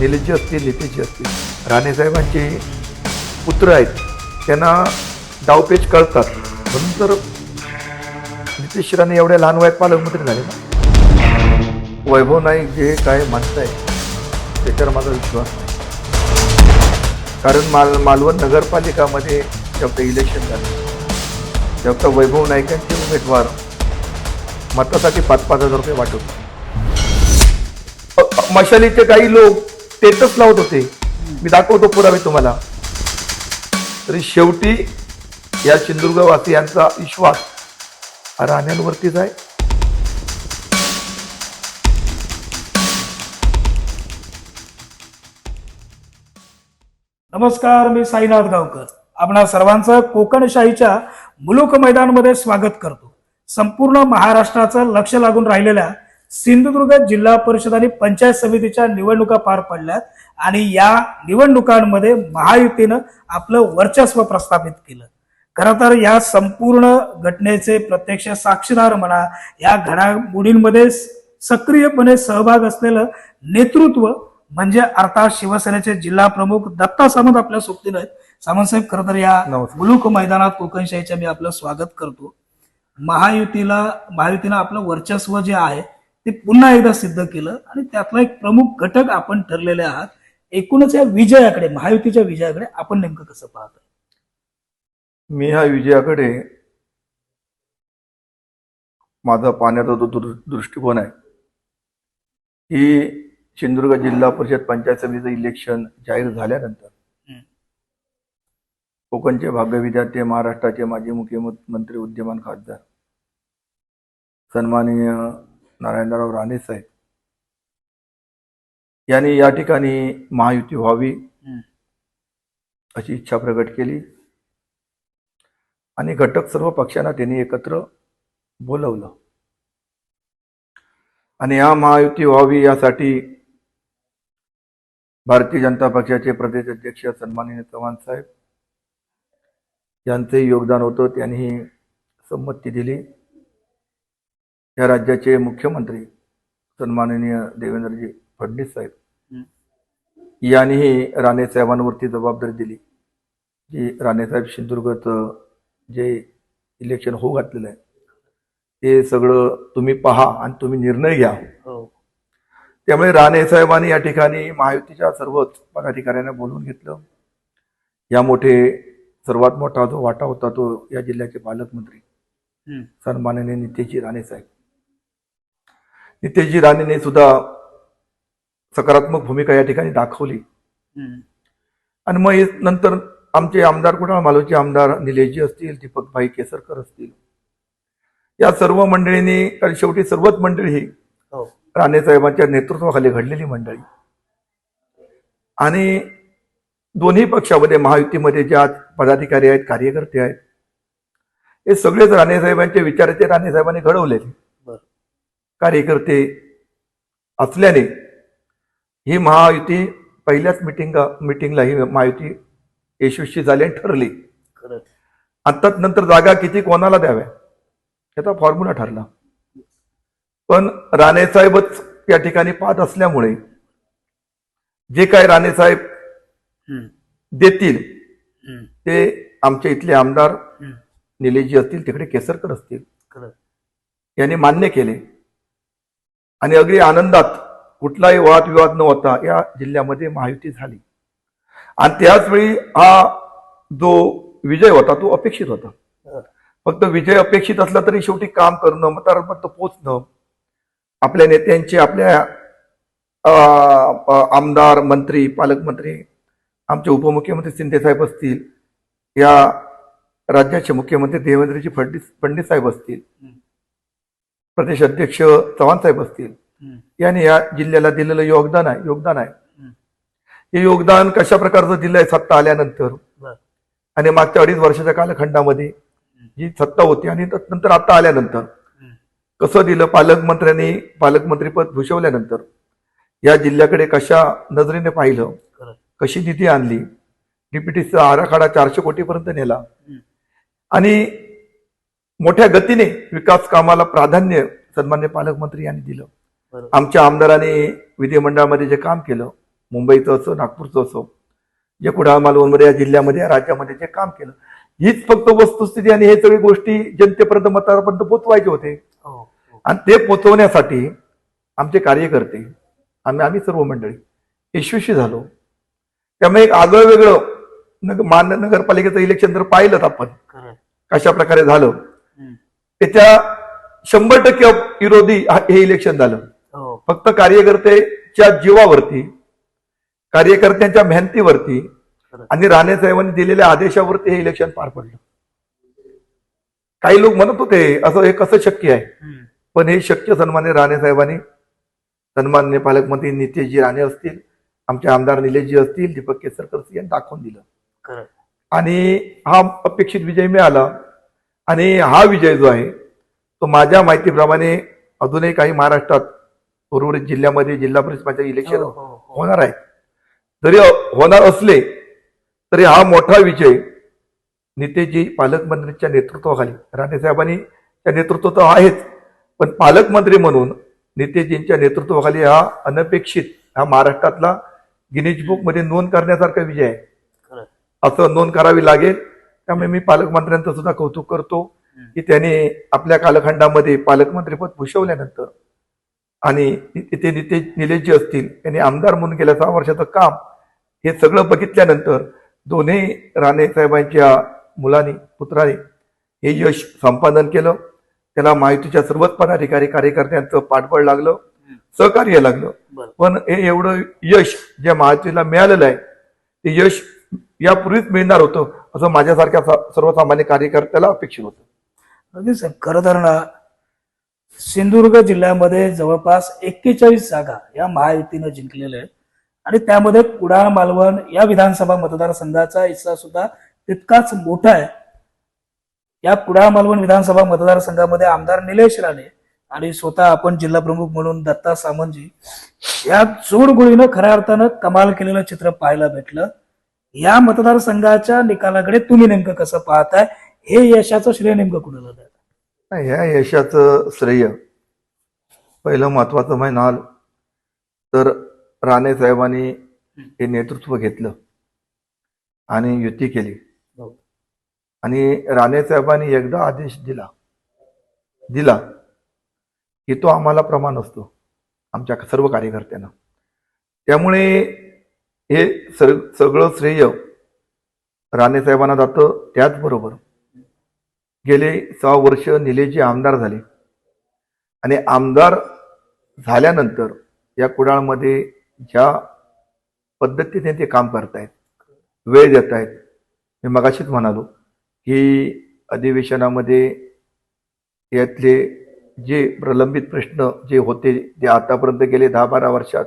निलेशजी असतील नितेशजी असतील राणेसाहेबांचे पुत्र आहेत त्यांना डावपेच कळतात. म्हणून तर नितीश राणे एवढ्या लहान वयात पालकमंत्री झाले ना. वैभव नाईक जे काय म्हणताय त्याच्यावर माझा विश्वास नाही. कारण माल मालवण नगरपालिकामध्ये जेव्हा इलेक्शन झालं तेव्हा वैभव नाईकांचे उमेदवार मतासाठी पाच पाच हजार रुपये वाटत मशालीचे काही लोक स्टेटस लावत होते. मी दाखवतो पुरावे तुम्हाला. तरी शेवटी या सिंधुदुर्गवासियांचा विश्वास हा राण्यांवरतीच आहे नमस्कार मी साईनाथ गावकर. आपणा सर्वांचं कोकणशाहीच्या मुलुक मैदानमध्ये स्वागत करतो. संपूर्ण महाराष्ट्राचं लक्ष लागून राहिलेल्या सिंधुदुर्ग जिल्हा परिषद आणि पंचायत समितीच्या निवडणुका पार पडल्यात आणि या निवडणुकांमध्ये महायुतीनं आपलं वर्चस्व प्रस्थापित केलं. खरं तर या संपूर्ण घटनेचे प्रत्यक्ष साक्षीदार म्हणा या घडामोडींमध्ये सक्रियपणे सहभाग असलेलं नेतृत्व म्हणजे अर्थात शिवसेनेचे जिल्हा प्रमुख दत्ता सामंत आपल्या सोबतीनं आहेत. सामंत साहेब खरं तर या. मुलुक मैदानात कोकणशाहीच्या मी आपलं स्वागत करतो. महायुतीला महायुतीनं आपलं वर्चस्व जे आहे ते पुन्हा एकदा सिद्ध केलं आणि त्यातला एक प्रमुख घटक आपण ठरलेले आहात एकूणच या विजयाकडे महायुतीच्या विजयाकडे आपण नेमकं कसं पाहतो मी ह्या विजयाकडे माझा पाहण्याचा जो दृष्टिकोन आहे की सिंधुदुर्ग जिल्हा परिषद पंचायत समितीचं इलेक्शन जाहीर झाल्यानंतर. कोकणचे भाग्यविद्यार्थी महाराष्ट्राचे माजी मुख्यमंत्री उद्यमान खासदार सन्माननीय नारायणराव राणे साहेब. यांनी या ठिकाणी महायुती व्हावी. अशी इच्छा प्रकट केली. आणि घटक सर्व पक्षांना त्यांनी एकत्र बोलवलं. आणि या महायुती व्हावी यासाठी भारतीय जनता पक्षाचे प्रदेश अध्यक्ष सन्माननीय चव्हाण साहेब यांचंही योगदान होतं. त्यांनी संमती दिली. या राज्याचे मुख्यमंत्री सन्माननीय देवेंद्रजी फडणवीस साहेब. यांनीही राणे साहेबांवरती जबाबदारी दिली. जी राणेसाहेब सिंधुदुर्गाचं जे इलेक्शन होऊ घातलेलं आहे ते सगळं तुम्ही पहा आणि तुम्ही निर्णय घ्या. हो. त्यामुळे राणे साहेबांनी या ठिकाणी महायुतीच्या सर्वच पदाधिकाऱ्यांना बोलवून घेतलं. या मोठे सर्वात मोठा जो वाटा होता तो या जिल्ह्याचे पालकमंत्री. सन्माननीय नितेशजी राणे साहेब. नितेशजी राणेने सुद्धा सकारात्मक भूमिका या ठिकाणी दाखवली. आणि मग नंतर आमचे आमदार कुणाल मालवचे आमदार निलेशजी असतील दीपकभाई केसरकर असतील या सर्व मंडळींनी कारण शेवटी सर्वच मंडळी ही हो राणेसाहेबांच्या नेतृत्वाखाली घडलेली मंडळी आणि दोन्ही पक्षामध्ये महायुतीमध्ये ज्या पदाधिकारी आहेत कार्यकर्ते आहेत हे सगळेच राणेसाहेबांचे विचाराचे राणेसाहेबांनी घडवलेले. कार्यकर्ते असल्याने ही महायुती पहिल्याच मिटिंग मिटिंगला ही महायुती यशस्वी झाली आणि ठरली. खरं आता नंतर जागा किती कोणाला द्याव्या? याचा फॉर्म्युला ठरला. पण राणेसाहेबच या ठिकाणी पाहत असल्यामुळे जे काय राणेसाहेब. देतील. ते आमच्या इथले आमदार. निलेशजी असतील तिकडे केसरकर असतील. यांनी मान्य केले. आणि अगदी आनंदात कुठलाही वादविवाद न होता या जिल्ह्यामध्ये महायुती झाली. आणि त्याचवेळी हा जो विजय होता तो अपेक्षित होता. फक्त विजय अपेक्षित असला तरी शेवटी काम करणं मतदारांपर्यंत पोचणं आपल्या नेत्यांचे आपल्या आमदार मंत्री पालकमंत्री आमचे उपमुख्यमंत्री शिंदेसाहेब असतील या राज्याचे मुख्यमंत्री देवेंद्रजी फडणीस फडणीस साहेब असतील प्रदेश अध्यक्ष चव्हाण साहेब असतील. यांनी या जिल्ह्याला दिलेलं योगदान आहे योगदान आहे. हे योगदान कशा प्रकारचं दिलंय सत्ता आल्यानंतर. आणि मागच्या अडीच वर्षाच्या कालखंडामध्ये जी सत्ता होती आणि नंतर आता आल्यानंतर. कसं दिलं पालकमंत्र्यांनी पालकमंत्रीपद भूषवल्यानंतर या जिल्ह्याकडे कशा नजरेने पाहिलं कशी निधी आणली डीपीटीचा आराखडा चारशे कोटीपर्यंत नेला. आणि मोठ्या गतीने विकास कामाला प्राधान्य सन्मान्य पालकमंत्री यांनी दिलं. आमच्या आमदारांनी विधिमंडळामध्ये जे काम केलं मुंबईचं असो नागपूरचं असो जे कुडाळ मालवणमध्ये या जिल्ह्यामध्ये या राज्यामध्ये जे काम केलं हीच फक्त वस्तुस्थिती आणि हे सगळी गोष्टी जनतेपर्यंत मतदारापर्यंत पोचवायचे होते. हो आणि ते पोचवण्यासाठी आमचे कार्यकर्ते आम्ही आम्ही सर्व मंडळी यशस्वी झालो. त्यामुळे एक आगळं वेगळं नग मान नगरपालिकेचं इलेक्शन जर पाहिलं आपण. कशा प्रकारे झालं. त्याच्या शंभर टक्के विरोधी हा- इलेक्शन झालं. हो. फक्त कार्यकर्त्याच्या जीवावरती कार्यकर्त्यांच्या मेहनतीवरती. आणि राणे साहेबांनी दिलेल्या आदेशावरती हे इलेक्शन पार पडलं. काही लोक म्हणत होते असं हे कसं शक्य आहे. पण हे शक्य सन्मान्य राणे साहेबांनी सन्मान्य पालकमंत्री नितेशजी राणे असतील आमचे आमदार निलेशजी असतील दीपक केसरकर यांनी दाखवून दिलं. आणि हा अपेक्षित विजय मिळाला. आणि हा विजय जो आहे तो माझ्या माहितीप्रमाणे अजूनही काही महाराष्ट्रात उर्वरित जिल्ह्यामध्ये जिल्हा परिषद इलेक्शन हो, हो, हो. होणार आहे. जरी होणार असले तरी हा मोठा विजय नितेशजी पालकमंत्र्यांच्या नेतृत्वाखाली राणेसाहेबांनी त्या नेतृत्व तर आहेच पण पालकमंत्री म्हणून नितेशजींच्या नेतृत्वाखाली हा अनपेक्षित हा महाराष्ट्रातला गिनीज बुकमध्ये नोंद करण्यासारखा विजय आहे. असं नोंद करावी लागेल. त्यामुळे मी पालकमंत्र्यांचं सुद्धा कौतुक करतो की त्यांनी आपल्या कालखंडामध्ये पालकमंत्रीपद भूषवल्यानंतर आणि तिथे नितेश निलेशजी असतील त्यांनी आमदार म्हणून गेल्या सहा वर्षाचं काम हे सगळं बघितल्यानंतर दोन्ही राणे साहेबांच्या मुलांनी पुत्राने हे यश संपादन केलं. त्याला माहितीच्या सर्वच पदाधिकारी कार्यकर्त्यांचं पाठबळ लागलं सहकार्य लागलं. पण हे एवढं यश ज्या महायुतीला मिळालेलं आहे ते यश यापूर्वीच मिळणार होतं. असं माझ्यासारख्या सर्वसामान्य कार्यकर्त्याला अपेक्षित होतं. अगदी साहेब खरं तर ना सिंधुदुर्ग जिल्ह्यामध्ये जवळपास एक्केचाळीस जागा या महायुतीनं जिंकलेल्या आहेत. आणि त्यामध्ये कुडाळ मालवण या विधानसभा मतदारसंघाचा हिस्सा सुद्धा तितकाच मोठा आहे. या कुडाळ मालवण विधानसभा मतदारसंघामध्ये आमदार निलेश राणे आणि स्वतः आपण जिल्हा प्रमुख म्हणून दत्ता सामंतजी या जोडगोळीनं खऱ्या अर्थानं कमाल केलेलं चित्र पाहायला भेटलं. या मतदारसंघाच्या निकालाकडे तुम्ही नेमकं कसं पाहताय? हे यशाचं श्रेय नेमकं कुणाला द्या नाही, ह्या यशाचं श्रेय पहिलं महत्वाचं म्हणाल तर राणे साहेबांनी हे नेतृत्व घेतलं आणि युती केली. हो. आणि राणे साहेबांनी एकदा आदेश दिला. दिला की तो आम्हाला प्रमाण असतो आमच्या सर्व कार्यकर्त्यांना. त्यामुळे हे सग सगळं श्रेय राणे साहेबांना जातं त्याचबरोबर गेले सहा वर्ष निलेजी आमदार झाले. आणि आमदार झाल्यानंतर या कुडाळमध्ये ज्या पद्धतीने ते काम करतायत वेळ देत आहेत मी मगाशीच म्हणालो की अधिवेशनामध्ये यातले जे प्रलंबित प्रश्न जे होते जे आतापर्यंत गेले दहा बारा वर्षात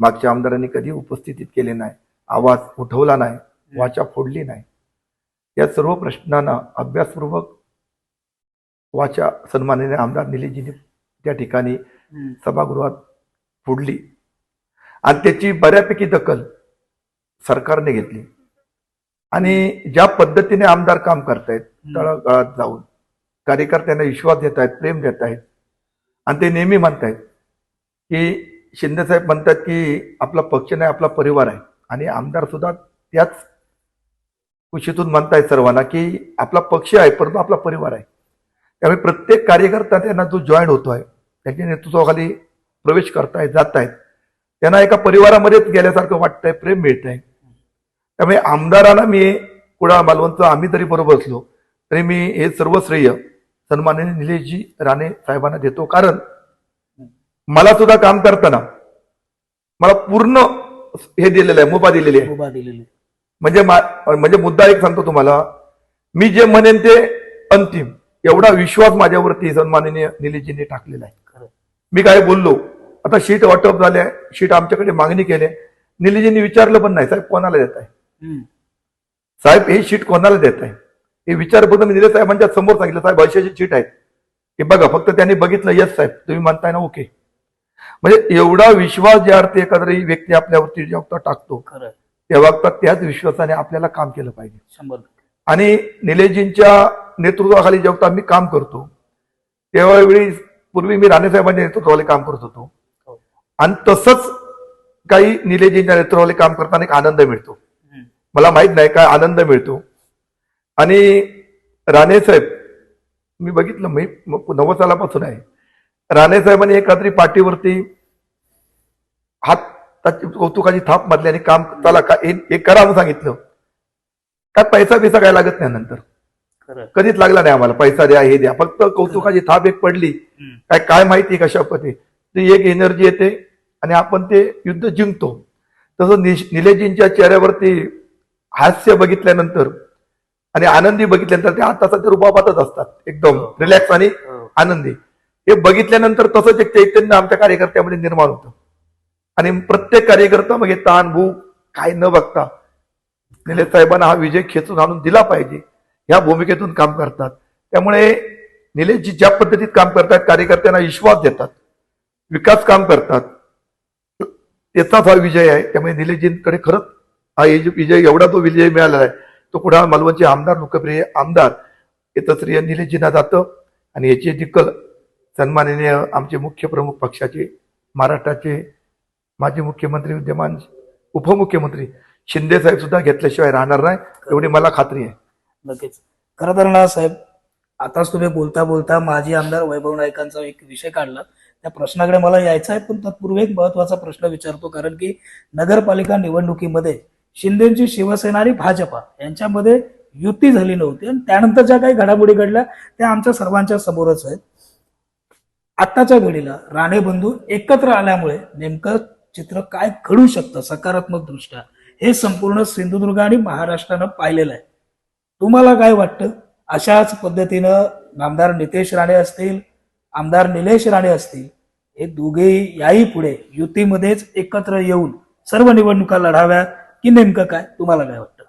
मागच्या आमदारांनी कधी उपस्थितीत केले नाही आवाज उठवला नाही वाचा फोडली नाही. या सर्व प्रश्नांना अभ्यासपूर्वक वाचा सन्माननीय आमदार निलेशजींनी त्या ठिकाणी सभागृहात फोडली. आणि त्याची बऱ्यापैकी दखल सरकारने घेतली. आणि ज्या पद्धतीने आमदार काम करतायत तळागाळात जाऊन कार्यकर्त्यांना विश्वास देत आहेत प्रेम देत आहेत आणि ते नेहमी म्हणतायत की शिंदेसाहेब म्हणतात की आपला पक्ष नाही आपला परिवार आहे. आणि आमदार सुद्धा त्याच खुशीतून म्हणताय सर्वांना की आपला पक्ष आहे परंतु आपला परिवार आहे. त्यामुळे प्रत्येक कार्यकर्ता त्यांना जो जॉईन होतो आहे त्यांच्या नेतृत्वाखाली प्रवेश करतायत जात आहेत त्यांना एका परिवारामध्येच गेल्यासारखं वाटतंय प्रेम मिळत आहे त्यामुळे आमदारांना मी कुडाळ मालवणचं आम्ही जरी बरोबर असलो तरी मी हे सर्व श्रेय सन्माननीय निलेशजी राणे साहेबांना देतो. कारण मला सुद्धा काम करताना मला पूर्ण हे दिलेलं आहे मुभा दिलेली आहे. उभा दिलेली. म्हणजे म्हणजे मुद्दा एक सांगतो तुम्हाला. मी जे म्हणेन ते अंतिम. एवढा विश्वास माझ्यावरती सन्माननीय निलेशजींनी टाकलेला आहे. मी काय बोललो? आता शीट वाटप झाल्या शीट आमच्याकडे मागणी केली निलेशजींनी विचारलं पण नाही. साहेब कोणाला देत आहे. साहेब हे शीट कोणाला देत आहे हे विचार फक्त मी निलेश साहेबांच्या समोर सांगितलं. साहेब अशाची शीट आहेत. हे बघा फक्त त्यांनी बघितलं. येस साहेब. तुम्ही म्हणताय ना ओके म्हणजे एवढा विश्वास ज्या अर्थी एखादी व्यक्ती आपल्यावरती जेव्हा टाकतो तेव्हा त्याच विश्वासाने आपल्याला काम केलं पाहिजे. आणि निलेशजींच्या नेतृत्वाखाली जेव्हा आम्ही काम करतो त्यावेळी पूर्वी मी राणेसाहेबांच्या नेतृत्वाखाली काम करत होतो. हो. आणि तसंच काही निलेजींच्या नेतृत्वाखाली काम करताना एक आनंद मिळतो. मला माहीत नाही काय आनंद मिळतो. आणि राणे साहेब मी बघितलं मी म- नव्वद सालापासून आहे. राणे साहेबांनी एक रात्री पाठीवरती हात कौतुकाची थाप मारली आणि काम चला का हे हे करा म्हणून सांगितलं. काय पैसा बिसा काय लागत नाही नंतर. कधीच लागला नाही आम्हाला. पैसा द्या हे द्या. फक्त कौतुकाची थाप एक पडली. काय काय माहिती कशा पद्धती ती एक एनर्जी येते आणि आपण ते युद्ध जिंकतो. तसं निलेजींच्या चेहऱ्यावरती हास्य बघितल्यानंतर आणि आनंदी बघितल्यानंतर ते आता सध्या रुबाबातच असतात. एकदम रिलॅक्स आणि आनंदी. हे बघितल्यानंतर तसंच एक चैतन्य आमच्या कार्यकर्त्यामध्ये निर्माण होतं. आणि प्रत्येक कार्यकर्ता मग हे ताण भू काय न बघता निलेश साहेबांना हा विजय खेचून आणून दिला पाहिजे. या भूमिकेतून काम करतात. त्यामुळे निलेशजी ज्या पद्धतीत काम करतात कार्यकर्त्यांना विश्वास देतात विकास काम करतात त्याचाच हा विजय आहे. त्यामुळे निलेशजींकडे खरंच हा हे विजय एवढा तो विजय मिळालेला आहे तो कुठा मालवणचे आमदार लोकप्रिय आमदार येतं श्री निलेशजींना जातं. आणि याची दिक्कल सन्माननीय आमचे मुख्य प्रमुख पक्षाचे महाराष्ट्राचे माजी मुख्यमंत्री विद्यमान उपमुख्यमंत्री शिंदे साहेब सुद्धा घेतल्याशिवाय राहणार नाही एवढी मला खात्री आहे. नक्कीच. खरं तर ना साहेब आताच तुम्ही बोलता बोलता माजी आमदार वैभव नाईकांचा एक विषय काढला. त्या प्रश्नाकडे मला यायचा आहे पण तत्पूर्वी एक महत्त्वाचा प्रश्न विचारतो कारण की नगरपालिका निवडणुकीमध्ये शिंदेची शिवसेना आणि भाजपा यांच्यामध्ये युती झाली नव्हती आणि त्यानंतर ज्या काही घडामोडी घडल्या त्या आमच्या सर्वांच्या समोरच आहेत. आत्ताच्या घडीला राणे बंधू एकत्र आल्यामुळे नेमकं चित्र काय घडू शकतं सकारात्मक दृष्ट्या हे संपूर्ण सिंधुदुर्ग आणि महाराष्ट्रानं पाहिलेलं आहे. तुम्हाला काय वाटतं? अशाच पद्धतीनं आमदार नितेश राणे असतील आमदार निलेश राणे असतील हे दोघे याही पुढे युतीमध्येच एकत्र येऊन सर्व निवडणुका लढाव्यात की नेमकं काय? तुम्हाला काय वाटतं?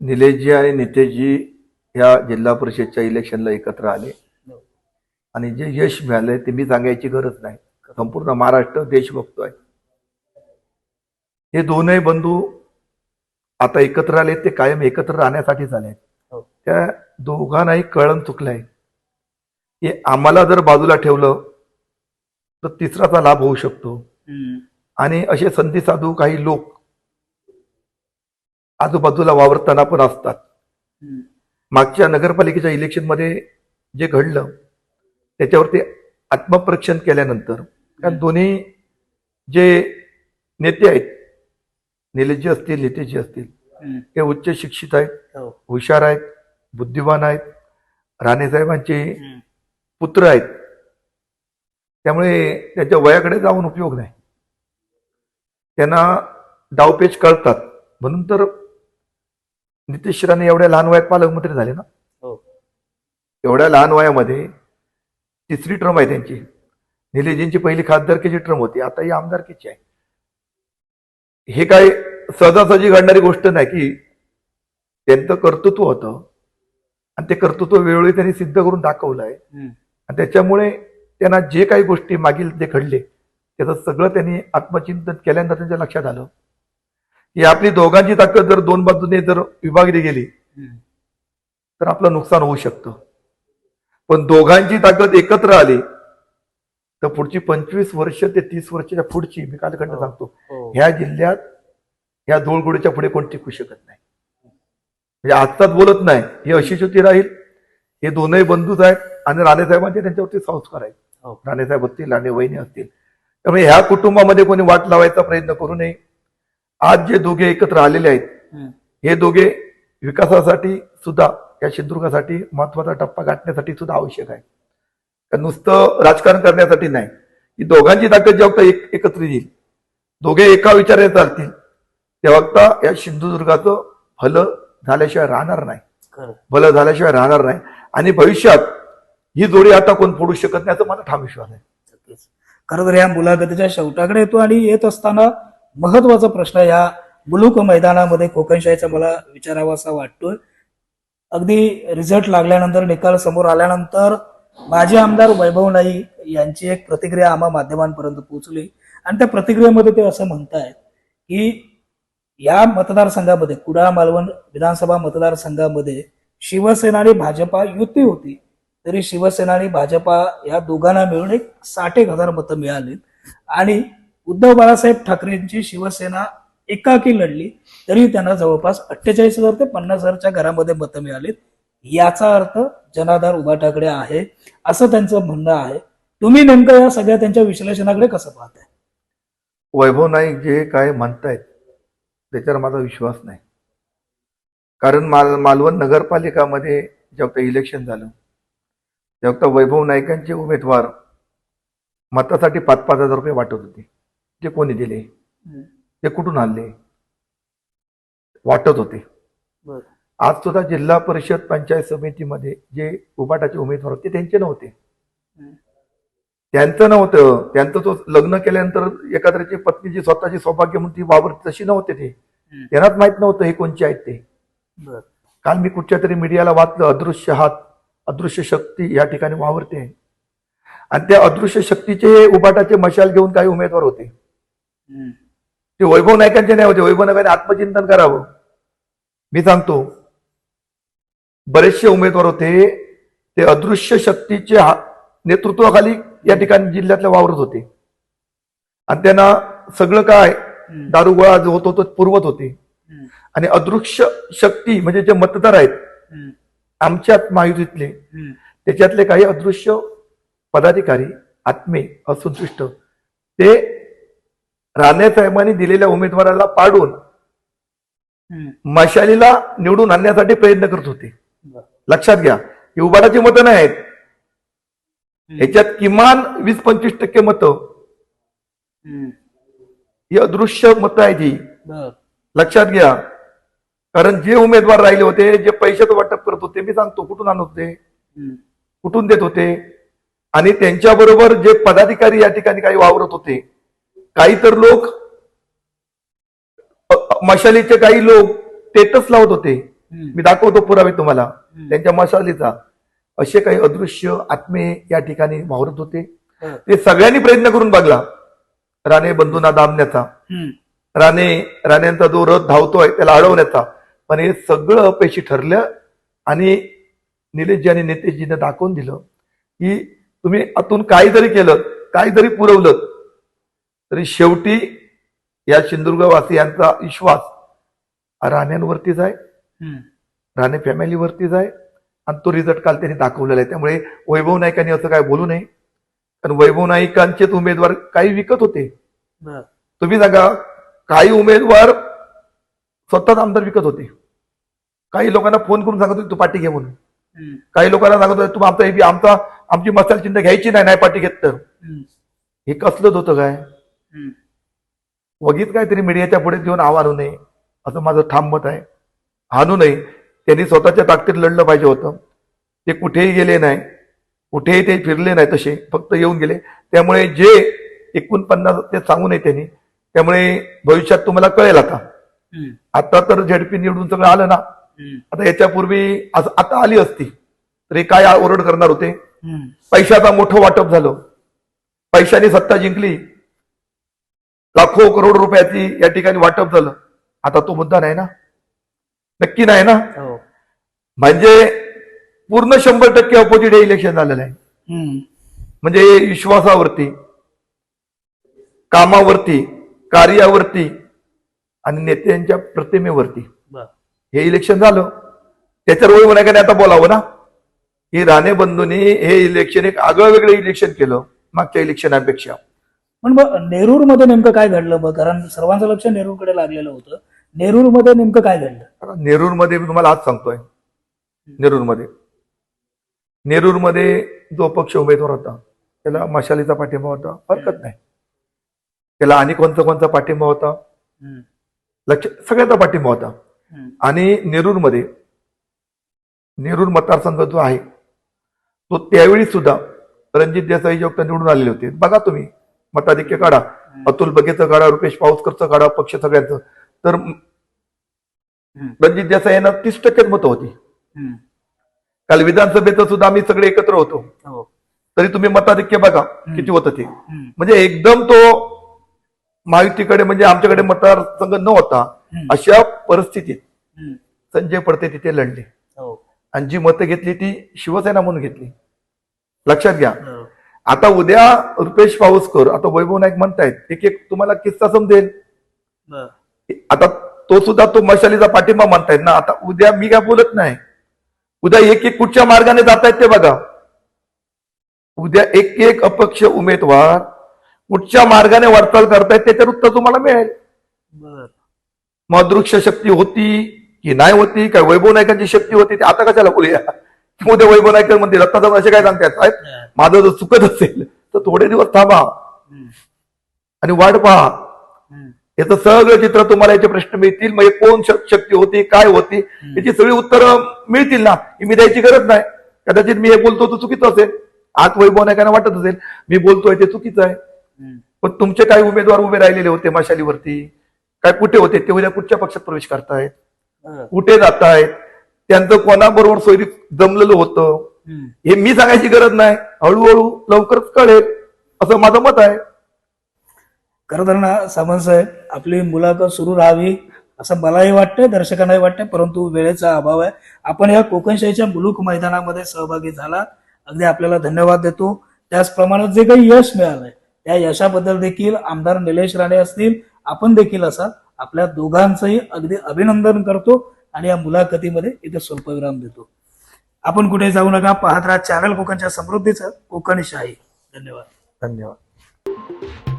निलेशजी आणि नितेशजी ह्या जिल्हा परिषदच्या इलेक्शनला एकत्र आले. आणि जे यश मिळालंय ते मी सांगायची गरज नाही. संपूर्ण महाराष्ट्र देश बघतोय हे दोनही बंधू आता एकत्र आले ते कायम एकत्र राहण्यासाठीच आले हो. त्या दोघांनाही कळण चुकलंय. हे आम्हाला जर बाजूला ठेवलं तर तिसराचा लाभ होऊ शकतो. आणि असे संधी साधू काही लोक आजूबाजूला वावरताना पण असतात. मागच्या नगरपालिकेच्या इलेक्शनमध्ये जे घडलं त्याच्यावरती आत्मपरीक्षण केल्यानंतर त्या दोन्ही जे नेते आहेत निलेशजी असतील नितेशजी असतील हे उच्च शिक्षित आहेत हो. हुशार आहेत बुद्धिमान आहेत राणेसाहेबांचे पुत्र आहेत. त्यामुळे त्यांच्या वयाकडे जाऊन उपयोग नाही. त्यांना डावपेच कळतात. म्हणून तर नितेश राणे एवढ्या लहान वयात पालकमंत्री झाले ना? हो. एवढ्या लहान वयामध्ये तिसरी ट्रम आहे त्यांची. निलेशजींची पहिली खासदारकीची ट्रम होती. आता ही आमदारकीची आहे. हे काय सहजासहजी घडणारी गोष्ट नाही की त्यांचं कर्तृत्व होतं आणि ते कर्तृत्व वेळोवेळी त्यांनी सिद्ध करून दाखवलं आहे. आणि त्याच्यामुळे त्यांना जे काही गोष्टी मागील जे घडले त्याचं सगळं त्यांनी आत्मचिंतन केल्यानंतर त्यांच्या लक्षात आलं. की आपली दोघांची ताकद जर दोन बाजूने जर विभागली गेली तर आपलं नुकसान होऊ शकतं. पण दोघांची ताकद एकत्र आली तर पुढची पंचवीस वर्ष ते तीस वर्षाच्या पुढची मी कालखंड हो. सांगतो ह्या जिल्ह्यात ह्या धुळगुडीच्या पुढे कोण टिकू शकत नाही. म्हणजे आत्ताच बोलत नाही ही अशी युती राहील हे दोनही बंधूच आहेत आणि राणेसाहेबांचे त्यांच्यावरती संस्कार आहेत. हो. राणेसाहेब असतील राणे वहिनी असतील. त्यामुळे ह्या कुटुंबामध्ये कोणी वाट लावायचा प्रयत्न करू नये. आज जे दोघे एकत्र आलेले आहेत हे दोघे विकासासाठी सुद्धा या सिंधुदुर्गासाठी महत्त्वाचा टप्पा गाठण्यासाठी सुद्धा आवश्यक आहे. नुसतं राजकारण करण्यासाठी नाही. ही दोघांची ताकद जेव्हा एक एकत्र येईल. दोघे एका विचाराने चालतील. तेव्हा या सिंधुदुर्गाचं भलं झाल्याशिवाय राहणार नाही. भलं झाल्याशिवाय राहणार नाही. आणि भविष्यात ही जोडी आता कोण फोडू शकत नाही असं माझा ठाम विश्वास आहे. खरं तर या मुलाखतीच्या शेवटाकडे येतो आणि येत असताना महत्त्वाचा प्रश्न या मुलुक मैदानामध्ये कोकणशाहीचा मला विचारावासा वाटतोय. अगदी रिझल्ट लागल्यानंतर निकाल समोर आल्यानंतर माजी आमदार वैभव नाईक यांची एक प्रतिक्रिया आम्हा माध्यमांपर्यंत पोहोचली. आणि त्या प्रतिक्रियेमध्ये ते असं म्हणतायत की या मतदारसंघामध्ये कुडाळ मालवण विधानसभा मतदारसंघामध्ये शिवसेना आणि भाजपा युती होती. तरी शिवसेना आणि भाजपा या दोघांना मिळून एक साठ एक हजार मतं मिळाली आणि उद्धव बाळासाहेब ठाकरेंची शिवसेना एकाकी लढली तरी त्यांना जवळपास अठ्ठेचाळीस हजार ते पन्नास हजारच्या घरामध्ये मतं मिळालीत. याचा अर्थ जनाधार उभाटाकडे आहे असं त्यांचं म्हणणं आहे. तुम्ही नेमकं या सगळ्या त्यांच्या विश्लेषणाकडे कसं पाहताय? वैभव नाईक जे काय म्हणतायत त्याच्यावर माझा विश्वास नाही. कारण माल मालवण नगरपालिकामध्ये जेव्हा इलेक्शन झालं तेव्हा वैभव नाईकांचे उमेदवार मतासाठी पाच पाच हजार रुपये वाटत होते. ते कोणी दिले. ते कुठून आणले वाटत होते. आज सुद्धा जिल्हा परिषद पंचायत समितीमध्ये जे उबाटाचे उमेदवार होते त्यांचे नव्हते. त्यांचं नव्हतं त्यांचं तो लग्न केल्यानंतर एखाद्याची पत्नीची स्वतःची सौभाग्य म्हणून ती वावर तशी नव्हते ते. त्यांनाच माहीत नव्हतं हे कोणचे आहेत ते. काल मी कुठच्या तरी मीडियाला वाचलं अदृश्य हात अदृश्य शक्ती या ठिकाणी वावरते आणि त्या अदृश्य शक्तीचे उबाटाचे मशाल घेऊन काही उमेदवार होते. ते वैभव नायकांचे नाही होते वैभव नायकांनी आत्मचिंतन करावं मी सांगतो बरेचसे उमेदवार होते ते अदृश्य शक्तीचे नेतृत्वाखाली या ठिकाणी जिल्ह्यातल्या वावरत होते आणि त्यांना सगळं काय. दारुगोळा जो होतो तो पुरवत होते. आणि अदृश्य शक्ती म्हणजे जे मतदार आहेत. आमच्यात महायुतीतले. त्याच्यातले काही अदृश्य पदाधिकारी आत्मे असंतुष्ट ते राणे साहेबांनी दिलेल्या उमेदवाराला पाडून. मशालीला निवडून आणण्यासाठी प्रयत्न करत होते. लक्षात घ्या ही उबाडाची मतं नाही आहेत ह्याच्यात किमान वीस पंचवीस टक्के मतं. ही अदृश्य मतं आहेत ही बरं. लक्षात घ्या कारण जे उमेदवार राहिले होते जे पैशाचं वाटप करत होते मी सांगतो कुठून आणत होते. कुठून देत होते आणि त्यांच्याबरोबर जे पदाधिकारी या ठिकाणी काही वावरत होते काही तर लोक मशालीचे काही लोक स्टेटस लावत होते. मी दाखवतो पुरावे तुम्हाला. त्यांच्या मशालीचा असे काही अदृश्य आत्मे या ठिकाणी वावरत होते बरं. ते सगळ्यांनी प्रयत्न करून बघला राणे बंधूंना दाबण्याचा हम्म. राणे राण्यांचा जो रथ धावतोय त्याला अडवण्याचा पण हे सगळं अपयशी ठरलं आणि निलेशजी आणि नेतेजीने दाखवून दिलं की तुम्ही आतून काही जरी केलं काही जरी पुरवलं तरी शेवटी या सिंधुदुर्गवासियांचा विश्वास राण्यांवरतीच आहे. राणे फॅमिलीवरतीच आहे. आणि तो रिझल्ट काल त्यांनी दाखवलेला आहे. त्यामुळे वैभव नाईकांनी असं काय बोलू नये. कारण वैभव नाईकांचेच उमेदवार काही विकत होते. तुम्ही सांगा काही उमेदवार स्वतःच आमदार विकत होते. काही लोकांना फोन करून सांगत होते तू पाठी घे म्हणून. काही लोकांना सांगत होते तू आमचा आमचा आमची मसाल चिंता घ्यायची नाही नाही पाठी घेत तर. हे कसलंच होतं काय वगीत काहीतरी मीडियाच्या पुढे देऊन आव आणू नये असं माझं ठाम मत आहे. आणू नये. त्यांनी स्वतःच्या ताकदीत लढलं पाहिजे होतं. ते कुठेही गेले नाही. कुठेही ते फिरले नाही तसे. फक्त येऊन गेले. त्यामुळे जे एकोणपन्नास ते सांगू नये त्यांनी. त्यामुळे भविष्यात तुम्हाला कळेल आता. आता तर झडपी निवडून सगळं आलं ना. आता याच्यापूर्वी आता आली असती. तरी काय ओरड करणार होते. पैशाचा मोठं वाटप झालं. पैशाने सत्ता जिंकली. लाखो करोड रुपयाची या ठिकाणी वाटप झालं. आता तो मुद्दा नाही ना? नक्की नाही ना? हो. म्हणजे पूर्ण शंभर टक्के अपोजिट हे इलेक्शन झालेलं आहे. म्हणजे विश्वासावरती कामावरती कार्यावरती आणि नेत्यांच्या प्रतिमेवरती. हे इलेक्शन झालं. त्याच्यावर वय म्हणाय आता बोलावं ना? ही राणे बंधूंनी हे इलेक्शन एक आगळं वेगळं इलेक्शन केलं मागच्या इलेक्शनापेक्षा पण मग नेरूरमध्ये नेमकं काय घडलं मग कारण सर्वांचं लक्ष नेरूरकडे लागलेलं होतं. नेरूरमध्ये नेमकं काय घडलं? नेरूरमध्ये मी तुम्हाला आज सांगतोय. नेरूरमध्ये. नेरूरमध्ये जो पक्ष उमेदवार होता त्याला मशालीचा पाठिंबा होता. हरकत नाही. त्याला आणि कोणता कोणता पाठिंबा होता. लक्ष सगळ्यांचा पाठिंबा होता. आणि नेरूरमध्ये नेरूर मतदारसंघ जो आहे तो त्यावेळी सुद्धा रणजित देसाई जे निवडून आलेले होते. बघा तुम्ही. मताधिक्य काढा अतुल बगेचं काढा रुपेश पाऊसकरचं काढा पक्ष सगळ्यांचं तर रणजित देसाई यांना तीस टक्केच मतं होती. काल विधानसभेचं सुद्धा आम्ही सगळे एकत्र होतो हो. तरी तुम्ही मताधिक्य बघा किती होतं ते. म्हणजे एकदम तो महायुतीकडे म्हणजे आमच्याकडे मतदारसंघ न होता. अशा परिस्थितीत. संजय पडते तिथे लढले हो. आणि जी मतं घेतली ती शिवसेना म्हणून घेतली लक्षात घ्या हो. आता उद्या रुपेश पाऊसकर आता वैभव नाईक म्हणतायत एक एक तुम्हाला किस्सा समजेल. आता तो सुद्धा तो मशालीचा पाठिंबा म्हणतायत ना आता उद्या मी काय बोलत नाही. उद्या एक एक कुठच्या मार्गाने जातायत ते बघा. उद्या एक एक अपक्ष उमेदवार कुठच्या मार्गाने वाटचाल करतायत त्याच्यावर उत्तर तुम्हाला मिळेल. मदृक्ष शक्ती होती की नाही होती काय वैभव नायकांची शक्ती होती ते आता कशाला बोलूया? उद्या वैभव नायकर म्हणते रत्नाचा असे काय सांगतात साहेब? माझं जर चुकत असेल तर थोडे दिवस थांबा. आणि वाट पहा. याचं सगळं चित्र तुम्हाला याचे प्रश्न मिळतील. हे कोण शक्ती होती काय होती याची सगळी उत्तरं मिळतील ना. ही मी द्यायची गरज नाही. कदाचित मी हे बोलतो तो चुकीचं असेल. आज वैभव नायकांना वाटत असेल मी बोलतोय ते चुकीचं आहे. पण तुमचे काही उमेदवार उभे राहिलेले होते मशालीवरती. काय कुठे होते ते उद्या कुठच्या पक्षात प्रवेश करतायत? कुठे जात आहेत त्यांचं कोणाबरोबर सोयरी जमलेलं होतं? हे मी सांगायची गरज नाही. हळूहळू लवकरच कळेल. असं माझं मत आहे. खरं तर ना सामंत साहेब आपली मुलाखत सुरू राहावी असं मलाही वाटतंय दर्शकांनाही वाटतंय परंतु वेळेचा अभाव आहे. आपण या कोकणशाहीच्या मुलूक मैदानामध्ये सहभागी झाला. अगदी आपल्याला धन्यवाद देतो. त्याचप्रमाणे जे काही यश मिळालंय त्या यशाबद्दल देखील आमदार निलेश राणे असतील आपण देखील असाल आपल्या दोघांचंही अगदी अभिनंदन करतो. आणि या मुलाखतीमध्ये इथे स्वल्पविराम देतो. आपण कुठे जाऊ नका पाहत राहा चॅनल कोकणच्या समृद्धीचं कोकणशाही. धन्यवाद. धन्यवाद.